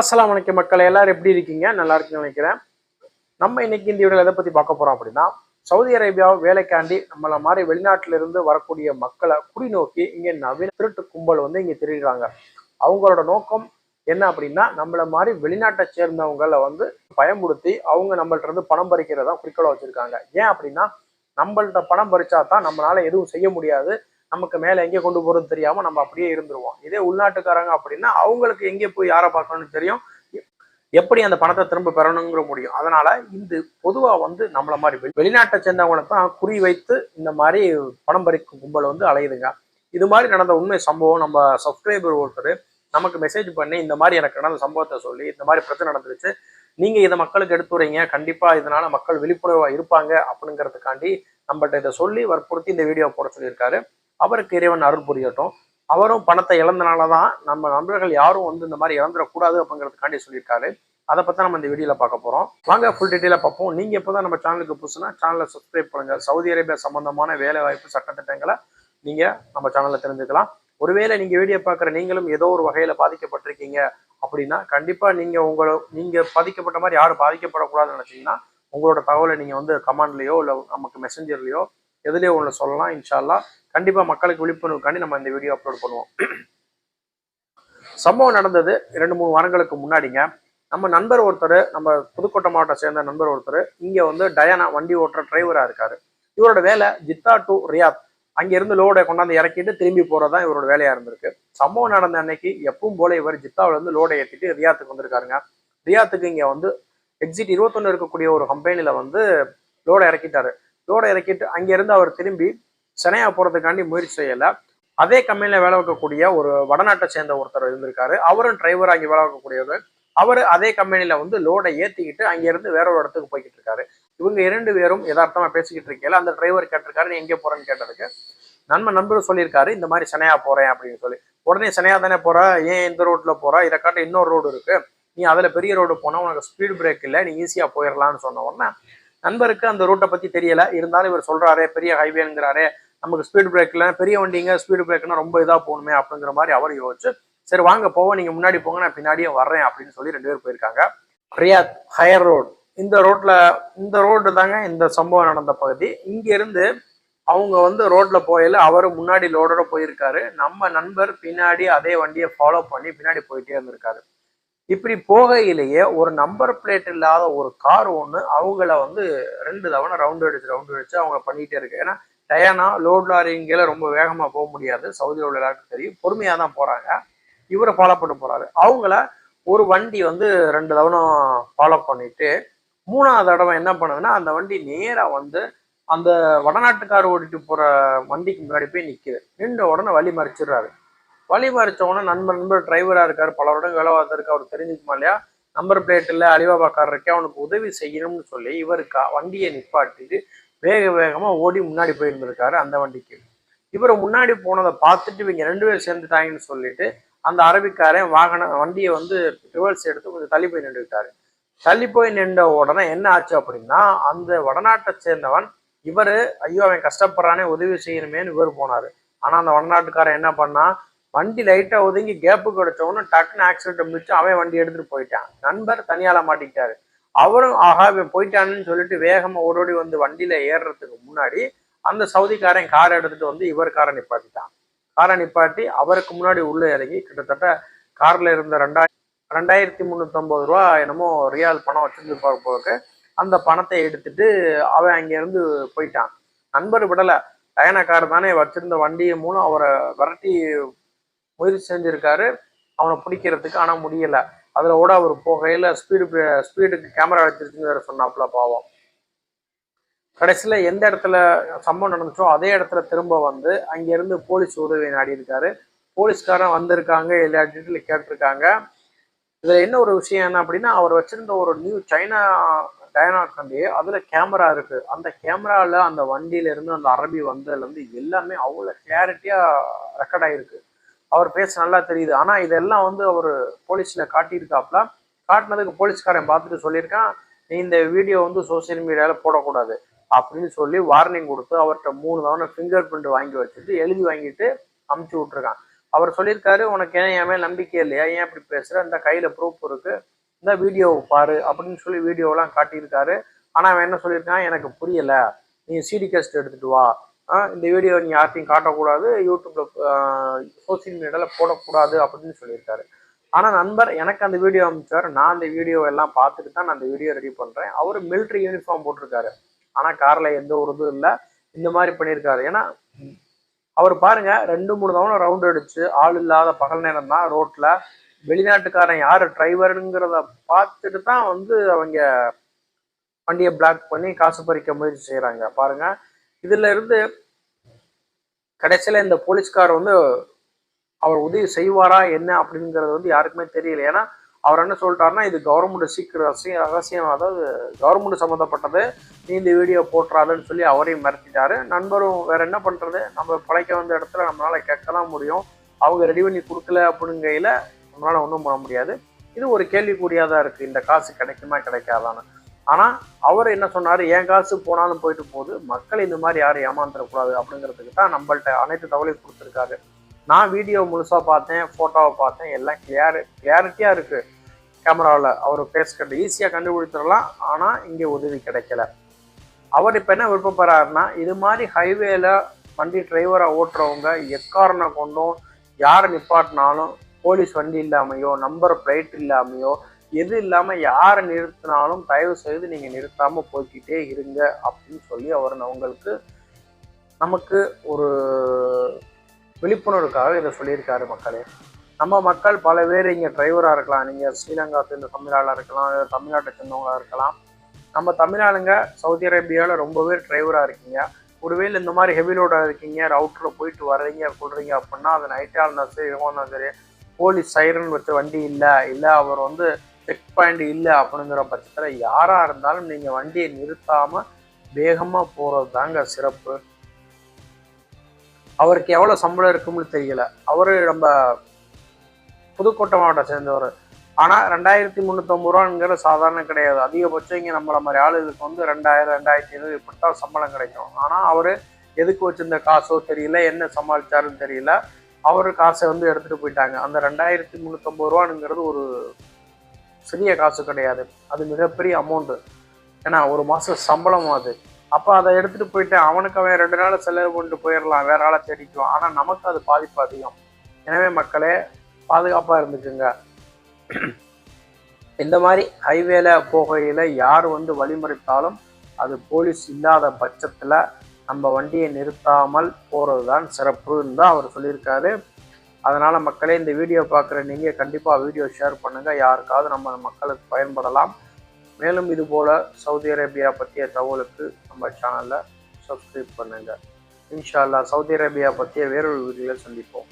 அஸ்லாம் வணக்கம் மக்கள் எல்லாரும் எப்படி இருக்கீங்க? நல்லா இருக்குன்னு நினைக்கிறேன். நம்ம இன்னைக்கு இந்த வீடியோவில் எதை பத்தி பார்க்க போறோம் அப்படின்னா சவுதி அரேபியா வேலைக்காண்டி நம்மள மாதிரி வெளிநாட்டுல இருந்து வரக்கூடிய மக்களை குடிநோக்கி இங்க நவீன திருட்டு கும்பல் வந்து இங்க திருடுறாங்க. அவங்களோட நோக்கம் என்ன அப்படின்னா நம்மளை மாதிரி வெளிநாட்டை சேர்ந்தவங்களை வந்து பயமுறுத்தி அவங்க நம்மள்ட்ட இருந்து பணம் பறிக்கிறதா குறிக்கோளா வச்சிருக்காங்க. ஏன் அப்படின்னா நம்மள்ட்ட பணம் பறிச்சா தான் நம்மளால எதுவும் செய்ய முடியாது. நமக்கு மேலே எங்கே கொண்டு போகிறது தெரியாமல் நம்ம அப்படியே இருந்துருவோம். இதே உள்நாட்டுக்காரங்க அப்படின்னா அவங்களுக்கு எங்கே போய் யாரை பார்க்கணும்னு தெரியும்? எப்படி அந்த பணத்தை திரும்ப பெறணுங்கிற முடியும். அதனால இந்த பொதுவாக வந்து நம்மள மாதிரி வெளி- வெளிநாட்டை சேர்ந்தவங்களை தான் குறி வைத்து இந்த மாதிரி பணம் பறிக்கும் கும்பல் வந்து அலையுதுங்க. இது மாதிரி நடந்த உண்மை சம்பவம் நம்ம சப்ஸ்கிரைபர் ஒருத்தர் நமக்கு மெசேஜ் பண்ணி இந்த மாதிரி எனக்கு நடந்த சம்பவத்தை சொல்லி இந்த மாதிரி பிரச்சனை நடந்துருச்சு நீங்க இதை மக்களுக்கு எடுத்துறீங்க கண்டிப்பா இதனால மக்கள் விழிப்புணர்வா இருப்பாங்க அப்படிங்கிறதுக்காண்டி நம்மள்ட்ட இதை சொல்லி வற்புறுத்தி இந்த வீடியோ போட சொல்லியிருக்காரு. அவருக்கு இறைவன் அருள் புரியட்டும். அவரும் பணத்தை இழந்தனால தான் நம்ம நண்பர்கள் யாரும் வந்து இந்த மாதிரி இழந்துடக்கூடாது அப்படிங்கிறதுக்காண்டி சொல்லியிருக்காரு. அதை பற்றி நம்ம இந்த வீடியோவில் பார்க்க போகிறோம் வாங்க ஃபுல் டீட்டெயிலாக பார்ப்போம். நீங்கள் இப்போ தான் நம்ம சேனலுக்கு புதுசுனா சேனலை சப்ஸ்கிரைப் பண்ணுங்கள் சவுதி அரேபியா சம்பந்தமான வேலைவாய்ப்பு சட்டத்திட்டங்களை நீங்கள் நம்ம சேனலில் தெரிஞ்சுக்கலாம். ஒருவேளை நீங்கள் வீடியோ பார்க்குற நீங்களும் ஏதோ ஒரு வகையில் பாதிக்கப்பட்டிருக்கீங்க அப்படின்னா கண்டிப்பாக நீங்கள் உங்களை நீங்கள் பாதிக்கப்பட்ட மாதிரி யாரும் பாதிக்கப்படக்கூடாதுன்னு நினச்சிங்கன்னா உங்களோட தகவலை நீங்கள் வந்து கமாண்ட்லேயோ இல்லை நமக்கு மெசஞ்சர்லேயோ எதுலேயே ஒன்று சொல்லலாம் இன்ஷால்லா கண்டிப்பாக மக்களுக்கு விழிப்புணர்வுக்காண்டி நம்ம இந்த வீடியோ அப்லோட் பண்ணுவோம். சம்பவம் நடந்தது ரெண்டு மூணு வாரங்களுக்கு முன்னாடிங்க. நம்ம நண்பர் ஒருத்தர் நம்ம புதுக்கோட்டை மாவட்டம் சேர்ந்த நண்பர் ஒருத்தர் இங்கே வந்து டயானா வண்டி ஓட்டுற டிரைவராக இருக்கார். இவரோட வேலை ஜித்தா டு ரியாத். அங்கேருந்து லோடை கொண்டாந்து இறக்கிட்டு திரும்பி போகிறது தான் இவரோட வேலையாக இருந்திருக்கு. சம்பவம் நடந்த அன்னைக்கு எப்பவும் போல இவர் ஜித்தாவிலேருந்து லோடை ஏற்றிட்டு ரியாத்துக்கு வந்திருக்காருங்க. ரியாத்துக்கு இங்கே வந்து எக்ஸிட் இருபத்தொன்று இருக்கக்கூடிய ஒரு கம்பெனியில் வந்து லோடை இறக்கிட்டாரு. லோடை இறக்கிட்டு அங்கேருந்து அவர் திரும்பி சென்னையா போகிறதுக்காண்டி முயற்சி செய்யலை. அதே கம்பெனியில் வேலை வைக்கக்கூடிய ஒரு வடநாட்டை சேர்ந்த ஒருத்தர் இருந்திருக்காரு. அவரும் டிரைவர் அங்கே வேலை வைக்கக்கூடியவர் அவர் அதே கம்பெனியில் வந்து லோடை ஏற்றிக்கிட்டு அங்கேருந்து வேற ஒரு இடத்துக்கு போய்கிட்டு இருக்காரு. இவங்க இரண்டு பேரும் எதார்த்தமா பேசிக்கிட்டு இருக்கையில அந்த டிரைவர் கேட்டிருக்காரு நீ எங்கே போறேன்னு கேட்டதுக்கு? நண்ப நண்பர் சொல்லியிருக்காரு இந்த மாதிரி சென்னையா போறேன் அப்படின்னு சொல்லி. உடனே சென்னையா தானே போற? ஏன் இந்த ரோட்ல போற? இதை காட்ட இன்னொரு ரோடு இருக்கு. நீ அதுல பெரிய ரோடு போனா உனக்கு ஸ்பீடு பிரேக் இல்லை. நீ ஈஸியா போயிடலாம்னு சொன்ன உடனே நண்பருக்கு அந்த ரூட்டை பத்தி தெரியல. இருந்தாலும் இவர் சொல்றாரு பெரிய ஹைவேங்கிறாரு நமக்கு ஸ்பீடு பிரேக் பெரிய வண்டிங்க ஸ்பீடு பிரேக்னா ரொம்ப இதா போகணுமே அப்படிங்கிற மாதிரி அவர் யோசிச்சு சரி வாங்க போவோம் நீங்க முன்னாடி போங்க நான் பின்னாடியே வர்றேன் அப்படின்னு சொல்லி ரெண்டு பேர் போயிருக்காங்க. Riyadh higher road. இந்த ரோட்ல இந்த ரோடு தாங்க இந்த சம்பவம் நடந்த பகுதி. இங்க இருந்து அவங்க வந்து ரோட்ல போயில அவர் முன்னாடி லோடோட போயிருக்காரு. நம்ம நண்பர் பின்னாடி அதே வண்டியை ஃபாலோ பண்ணி பின்னாடி போயிட்டே இருந்திருக்காரு. இப்படி போகையிலேயே ஒரு நம்பர் பிளேட் இல்லாத ஒரு கார் ஒன்று அவங்கள வந்து ரெண்டு தவணை ரவுண்ட் அடிச்சு ரவுண்ட் அடிச்சு அவங்க பண்ணிகிட்டே இருக்கு. ஏன்னா டயானா லோட் லாரிங்கில ரொம்ப வேகமாக போக முடியாது. சவுதியில் உள்ள எல்லாருக்கும் தெரியும். பொறுமையாக தான் போகிறாங்க இவரை ஃபாலோ பண்ண போகிறாரு அவங்கள ஒரு வண்டி வந்து ரெண்டு தவணை ஃபாலோ பண்ணிட்டு மூணாவது தடவை என்ன பண்ணுதுன்னா அந்த வண்டி நேராக வந்து அந்த வடநாட்டுக்கார் ஓடிட்டு போகிற வண்டிக்கு முன்னாடி போய் நிற்கிது நின்ற உடனே வழி மறைச்சிடுறாரு. வழி மறிச்ச நண்பர் நண்பர் டிரைவரா இருக்காரு வருடம் வேலை பார்த்துருக்கு அவர் தெரிஞ்சுக்குமா இல்லையா? நம்பர் பிளேட் இல்லை அலிபாபா கார் இருக்கே அவனுக்கு உதவி செய்யணும்னு சொல்லி இவர் வண்டியை நிப்பாட்டிட்டு வேக வேகமாக ஓடி முன்னாடி போயிருந்திருக்காரு அந்த வண்டிக்கு இவர் முன்னாடி போனதை பார்த்துட்டு இவங்க ரெண்டு பேரும் சேர்ந்துட்டாங்கன்னு சொல்லிட்டு அந்த அரபிக்காரன் வாகன வண்டியை வந்து ரிவர்ஸ் எடுத்து கொஞ்சம் தள்ளி போய் நின்றுட்டாரு தள்ளி போய் நின்ற உடனே என்ன ஆச்சு அப்படின்னா அந்த வடநாட்டை சேர்ந்தவன் இவர் ஐயோ அவன் கஷ்டப்படுறானே உதவி செய்யணுமேன்னு இவர் போனார். ஆனால் அந்த வடநாட்டுக்காரன் என்ன பண்ணால் வண்டி லைட்டாக ஒதுங்கி கேப்பு கிடைச்சவொன்னே டக்குன்னு ஆக்சிடென்ட் முடிச்சு அவன் வண்டி எடுத்துகிட்டு போயிட்டான். நண்பர் தனியால் மாட்டிக்கிட்டாரு. அவரும் ஆஹா இவன் போயிட்டான்னு சொல்லிட்டு வேகமாக ஓடோடி வந்து வண்டியில் ஏறுறதுக்கு முன்னாடி அந்த சவுதிக்காரன் காரை எடுத்துட்டு வந்து இவர் காரை நிப்பாட்டிட்டான். காரை நிப்பாட்டி அவருக்கு முன்னாடி உள்ளே இறங்கி கிட்டத்தட்ட காரில் இருந்த ரெண்டாயிரம் ரெண்டாயிரத்தி முந்நூற்றம்பது ரூபா என்னமோ ரியால் பணம் வச்சிருந்துருப்பாரு போக்கு அந்த பணத்தை எடுத்துட்டு அவன் அங்கேருந்து போயிட்டான். நண்பர் விடலை. டயனா கார் தானே வச்சிருந்த வண்டியை மூலம் அவரை விரட்டி முயற்சி செஞ்சிருக்காரு. அவனை பிடிக்கிறதுக்கு ஆனால் முடியலை. அதில் கூட அவர் போகையில் ஸ்பீடு ஸ்பீடுக்கு கேமரா வச்சிருச்சுன்னு வேறு சொன்னாப்புல பாவம். கடைசியில் எந்த இடத்துல சம்பவம் நடந்துச்சோ அதே இடத்துல திரும்ப வந்து அங்கேருந்து போலீஸ் உதவி நாடியிருக்காரு. போலீஸ்காரன் வந்திருக்காங்க எல்லா டீட்டெயிலும் கேட்டிருக்காங்க. இதில் என்ன ஒரு விஷயம் என்ன அப்படின்னா அவர் வச்சுருந்த ஒரு நியூ சைனா டயனா கண்டி அதில் கேமரா இருக்குது அந்த கேமராவில் அந்த வண்டியில இருந்து அந்த அரபி வந்ததுலேருந்து எல்லாமே அவ்வளோ கிளாரிட்டியாக ரெக்கார்ட் ஆகிருக்கு அவர் பேச நல்லா தெரியுது. ஆனால் இதெல்லாம் வந்து அவர் போலீஸில் காட்டியிருக்காப்ல. காட்டினதுக்கு போலீஸ்காரன் பார்த்துட்டு சொல்லியிருக்கான் நீ இந்த வீடியோ வந்து சோஷியல் மீடியாவில் போடக்கூடாது. அப்படின்னு சொல்லி வார்னிங் கொடுத்து அவர்கிட்ட மூணு தவணை ஃபிங்கர் பிரிண்ட் வாங்கி வச்சுட்டு எழுதி வாங்கிட்டு அமுச்சு விட்ருக்கான் அவர் சொல்லியிருக்காரு உனக்கு ஏன் என் மேல் நம்பிக்கை இல்லையா? ஏன் இப்படி பேசுகிற இந்த கையில் ப்ரூஃப் இருக்கு. இந்த வீடியோவை பாரு. அப்படின்னு சொல்லி வீடியோலாம் காட்டியிருக்காரு. ஆனால் அவன் என்ன சொல்லியிருக்கான்? எனக்கு புரியலை. நீ சிடி கெஸ்ட் எடுத்துகிட்டு வா. இந்த வீடியோ நீ யார்ட்டையும் காட்டக்கூடாது. யூடியூப்ல சோசியல் மீடியால போடக்கூடாது அப்படின்னு சொல்லியிருக்காரு. ஆனால் நண்பர் எனக்கு அந்த வீடியோ அமைச்சார் நான் அந்த வீடியோ எல்லாம் பார்த்துட்டு தான் நான் அந்த வீடியோ ரெடி பண்ணுறேன் அவர் மிலிட்ரி யூனிஃபார்ம் போட்டிருக்காரு. ஆனால் காரில் எந்த ஒரு இதுவும் இல்லை. இந்த மாதிரி பண்ணியிருக்காரு. ஏன்னா அவர் பாருங்க ரெண்டு மூணு தவணை ரவுண்ட் அடிச்சு ஆள் இல்லாத பகல் நேரம் தான் ரோட்டில் வெளிநாட்டுக்காரன் யார் டிரைவருங்கிறத பார்த்துட்டு தான் வந்து அவங்க வண்டியை பிளாக் பண்ணி காசு பறிக்க முயற்சி செய்கிறாங்க பாருங்கள் இதில் இருந்து கடைசியில் இந்த போலீஸ்கார் வந்து அவர் உதவி செய்வாரா என்ன அப்படிங்கிறது வந்து யாருக்குமே தெரியல. ஏன்னா அவர் என்ன சொல்லிட்டாருன்னா இது கவர்மெண்ட் சீக்கிரம் ரகசியம் ரகசியம் அதாவது கவர்மெண்ட் சம்மந்தப்பட்டது நீ இந்த வீடியோ போட்டுறாதுன்னு சொல்லி அவரையும் மிரட்டிட்டாரு. நண்பரும் வேற என்ன பண்ணுறது நம்ம பழைக்க வந்த இடத்துல நம்மளால கேட்க தான் முடியும். அவங்க ரெடி பண்ணி கொடுக்கல அப்படிங்கையில் நம்மளால ஒன்றும் பண்ண முடியாது. இது ஒரு கேள்விக்குறியாக தான் இருக்குது இந்த காசு கிடைக்குமா கிடைக்காதான்னு. ஆனால் அவர் என்ன சொன்னார் என் காசு போனாலும் போயிட்டு போகுது. மக்கள் இந்த மாதிரி யாரும் ஏமாந்துடக்கூடாது அப்படிங்கிறதுக்கு தான் நம்மள்ட்ட அனைத்து தகவலையும் கொடுத்துருக்காரு. நான் வீடியோ முழுசாக பார்த்தேன் ஃபோட்டோவை பார்த்தேன் எல்லாம் கிளியர் கிளியாரிட்டியாக இருக்குது கேமராவில் அவர் பேசுகிறது ஈஸியாக கண்டுபிடிச்சிடலாம். ஆனால் இங்கே உதவி கிடைக்கல. அவர் இப்போ என்ன விருப்பப்படுறாருன்னா இது மாதிரி ஹைவேல வண்டி டிரைவராக ஓட்டுறவங்க எக்காரனை கொண்டும் யாரை நிப்பாட்டினாலும் போலீஸ் வண்டி இல்லாமையோ நம்பர் பிளேட் இல்லாமையோ எது இல்லாமல் யாரை நிறுத்தினாலும் தயவு செய்து நீங்கள் நிறுத்தாமல் போய்க்கிட்டே இருங்க அப்படின்னு சொல்லி அவர் உங்களுக்கு நமக்கு ஒரு விழிப்புணர்வுக்காக இதை சொல்லியிருக்காரு மக்களே. நம்ம மக்கள் பல பேர் இங்கே டிரைவராக இருக்கலாம். நீங்கள் ஸ்ரீலங்கா சேர்ந்த தமிழாளாக இருக்கலாம். தமிழ்நாட்டை சேர்ந்தவங்களாக இருக்கலாம். நம்ம தமிழாளுங்க சவுதி அரேபியாவில் ரொம்ப பேர் டிரைவராக இருக்கீங்க. ஒருவேளை இந்த மாதிரி ஹெவி லோடாக இருக்கீங்க ரவுட்டரில் போயிட்டு வர்றீங்க சொல்கிறீங்க அப்படின்னா அது நைட்டாக இருந்தால் சரி இரவா சரி போலீஸ் சைரன் வச்ச வண்டி இல்லை. இல்லை அவர் வந்து செக் பாயிண்ட் இல்லை அப்படிங்கிற பட்சத்தில் யாராக இருந்தாலும் நீங்கள் வண்டியை நிறுத்தாமல் வேகமாக போகிறது தாங்க சிறப்பு. அவருக்கு எவ்வளோ சம்பளம் இருக்கும்னு தெரியல. அவர் நம்ம புதுக்கோட்டை மாவட்டம் சேர்ந்தவர். ஆனால் ரெண்டாயிரத்தி முந்நூற்றம்பது ரூபாங்கிற சாதாரண கிடையாது. அதிகபட்சம் இங்கே நம்மள மாதிரி ஆளுகளுக்கு வந்து ரெண்டாயிரம் ரெண்டாயிரத்தி ஐநூறு இப்படித்தான் சம்பளம் கிடைக்கும். ஆனால் அவர் எதுக்கு வச்சிருந்த காசோ தெரியல என்ன சமாளிச்சாருன்னு தெரியல. அவர் காசை வந்து எடுத்துகிட்டு போயிட்டாங்க. அந்த ரெண்டாயிரத்தி முந்நூற்றம்பது ரூபானுங்கிறது ஒரு சிறிய காசு கிடையாது. அது மிகப்பெரிய அமௌண்ட்டு ஏன்னா ஒரு மாதம் சம்பளம் அது. அப்போ அதை எடுத்துகிட்டு போயிட்டு அவனுக்கு அவன் ரெண்டு நாள் செலவு கொண்டு போயிடலாம். வேற ஆளை தேடிக்குவான். ஆனால் நமக்கு அது பாதிப்பு அதிகம். எனவே மக்களே பாதுகாப்பாக இருந்துக்குங்க. இந்த மாதிரி ஹைவேல போகையில் யார் வந்து வழிமறித்தாலும் அது போலீஸ் இல்லாத பட்சத்தில் நம்ம வண்டியை நிறுத்தாமல் போகிறது தான் சிறப்புன்னு தான் அவர் சொல்லியிருக்காரு. அதனால் மக்களே இந்த வீடியோ பார்க்குற நீங்கள் கண்டிப்பாக வீடியோ ஷேர் பண்ணுங்கள் யாருக்காவது நம்ம மக்களுக்கு பயன்படலாம். மேலும் இதுபோல் சவுதி அரேபியா பற்றிய தகவலுக்கு நம்ம சேனலை சப்ஸ்கிரைப் பண்ணுங்கள் இன்ஷா அல்லாஹ் சவுதி அரேபியா பற்றிய வேறொரு வீடியோவில் சந்திப்போம்.